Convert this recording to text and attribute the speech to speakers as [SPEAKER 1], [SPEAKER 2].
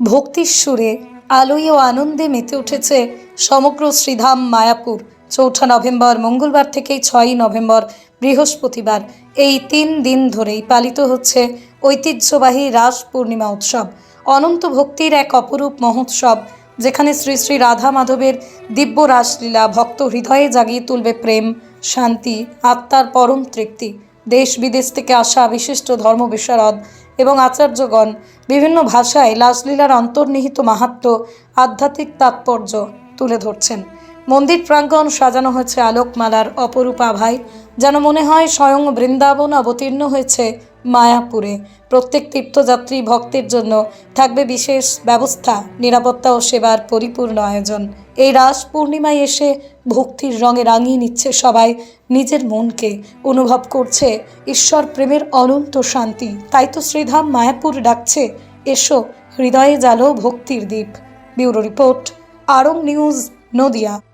[SPEAKER 1] ভক্তির সুরে আলোয় ও আনন্দে মেতে উঠেছে সমগ্র শ্রীধাম মায়াপুর। চৌঠা নভেম্বর, মঙ্গলবার থেকে ছয়ই নভেম্বর, বৃহস্পতিবার। এই তিন দিন ধরেই পালিত হচ্ছে ঐতিহ্যবাহী রাস পূর্ণিমা উৎসব। অনন্ত ভক্তির এক অপরূপ মহোৎসব, যেখানে শ্রী শ্রী রাধা মাধবের দিব্য রাসলীলা ভক্ত হৃদয়ে জাগিয়ে তুলবে প্রেম, শান্তি, আত্মার পরম তৃপ্তি। দেশ বিদেশ থেকে আসা বিশিষ্ট ধর্ম বিশারদ এবং আচার্যগণ বিভিন্ন ভাষায় লাসলীলার অন্তর্নিহিত মাহাত্ম, আধ্যাত্মিক তাৎপর্য তুলে ধরছেন। মন্দির প্রাঙ্গণ সাজানো হয়েছে আলোকমালার অপরূপা ভাই, যেন মনে হয় স্বয়ং বৃন্দাবন অবতীর্ণ হয়েছে মায়াপুরে। প্রত্যেক তীর্থযাত্রী ভক্তের জন্য থাকবে বিশেষ ব্যবস্থা, নিরাপত্তা ও সেবার পরিপূর্ণ আয়োজন। এই রাস পূর্ণিমায় এসে ভক্তির রঙে রাঙিয়ে নিচ্ছে সবাই নিজের মনকে। অনুভব করছে ঈশ্বর প্রেমের অনন্ত শান্তি। তাই তো শ্রীধাম মায়াপুর ডাকছে, এসো হৃদয়ে জালো ভক্তির দ্বীপ। Bureau report, Arong news, Nadia.